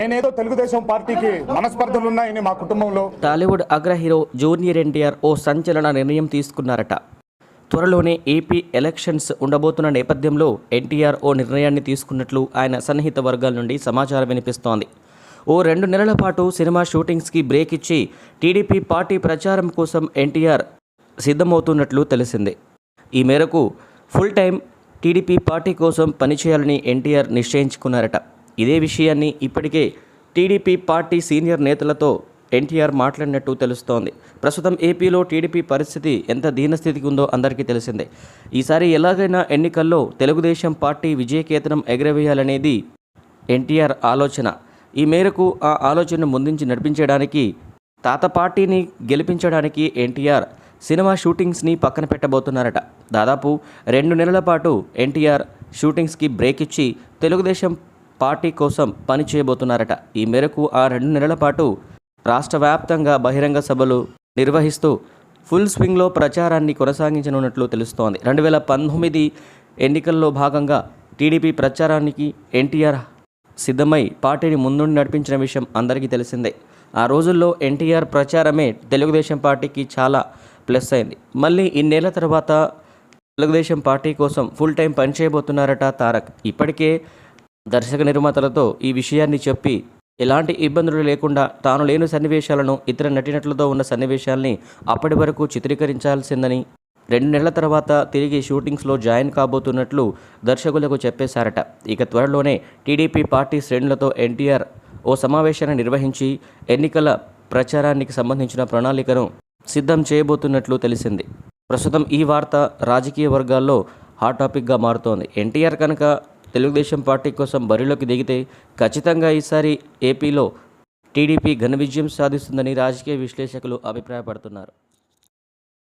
నేనేదో తెలుగుదేశం పార్టీకి మనస్పర్ధలు ఉన్నాయని మా కుటుంబంలో. టాలీవుడ్ అగ్ర హీరో జూనియర్ ఎన్టీఆర్ ఓ సంచలన నిర్ణయం తీసుకున్నారట. త్వరలోనే ఏపీ ఎలక్షన్స్ ఉండబోతున్న నేపథ్యంలో ఎన్టీఆర్ ఓ నిర్ణయాన్ని తీసుకున్నట్లు ఆయన సన్నిహిత వర్గాల నుండి సమాచారం వినిపిస్తోంది. ఓ రెండు నెలల పాటు సినిమా షూటింగ్స్కి బ్రేక్ ఇచ్చి టీడీపీ పార్టీ ప్రచారం కోసం ఎన్టీఆర్ సిద్ధమవుతున్నట్లు తెలిసింది. ఈ మేరకు ఫుల్ టైం టీడీపీ పార్టీ కోసం పనిచేయాలని ఎన్టీఆర్ నిశ్చయించుకున్నారట. ఇదే విషయాన్ని ఇప్పటికే టీడీపీ పార్టీ సీనియర్ నేతలతో ఎన్టీఆర్ మాట్లాడినట్టు తెలుస్తోంది. ప్రస్తుతం ఏపీలో టీడీపీ పరిస్థితి ఎంత దీనస్థితికి ఉందో అందరికీ తెలిసిందే. ఈసారి ఎలాగైనా ఎన్నికల్లో తెలుగుదేశం పార్టీ విజయకేతనం ఎగరవేయాలనేది ఎన్టీఆర్ ఆలోచన. ఈ మేరకు ఆ ఆలోచనను ముందుంచి నడిపించడానికి తాత పార్టీని గెలిపించడానికి ఎన్టీఆర్ సినిమా షూటింగ్స్ని పక్కన పెట్టబోతున్నారట. దాదాపు రెండు నెలల పాటు ఎన్టీఆర్ షూటింగ్స్కి బ్రేక్ ఇచ్చి తెలుగుదేశం పార్టీ కోసం పని చేయబోతున్నారట. ఈ మేరకు ఆ రెండు నెలల పాటు రాష్ట్ర వ్యాప్తంగా బహిరంగ సభలు నిర్వహిస్తూ ఫుల్ స్వింగ్లో ప్రచారాన్ని కొనసాగించనున్నట్లు తెలుస్తోంది. రెండు వేల పంతొమ్మిది ఎన్నికల్లో భాగంగా టీడీపీ ప్రచారానికి ఎన్టీఆర్ సిద్ధమై పార్టీని ముందుండి నడిపించిన విషయం అందరికీ తెలిసిందే. ఆ రోజుల్లో ఎన్టీఆర్ ప్రచారమే తెలుగుదేశం పార్టీకి చాలా ప్లస్ అయింది. మళ్ళీ ఇన్నేళ్ళ తర్వాత తెలుగుదేశం పార్టీ కోసం ఫుల్ టైం పనిచేయబోతున్నారట తారక్. ఇప్పటికే దర్శక నిర్మాతలతో ఈ విషయాన్ని చెప్పి ఎలాంటి ఇబ్బందులు లేకుండా తాను లేని సన్నివేశాలను ఇతర నటినట్లతో ఉన్న సన్నివేశాల్ని అప్పటి వరకు చిత్రీకరించాల్సిందని రెండు నెలల తర్వాత తిరిగి షూటింగ్స్లో జాయిన్ కాబోతున్నట్లు దర్శకులకు చెప్పేశారట. ఇక త్వరలోనే టీడీపీ పార్టీ శ్రేణులతో ఎన్టీఆర్ ఓ సమావేశాన్ని నిర్వహించి ఎన్నికల ప్రచారానికి సంబంధించిన ప్రణాళికను సిద్ధం చేయబోతున్నట్లు తెలిసింది. ప్రస్తుతం ఈ వార్త రాజకీయ వర్గాల్లో హాట్ టాపిక్గా మారుతోంది. ఎన్టీఆర్ కనుక తెలుగుదేశం పార్టీ కోసం బరిలోకి దిగితే ఖచ్చితంగా ఈసారి ఏపీలో టీడీపీ ఘన విజయం సాధిస్తుందని రాజకీయ విశ్లేషకులు అభిప్రాయపడుతున్నారు.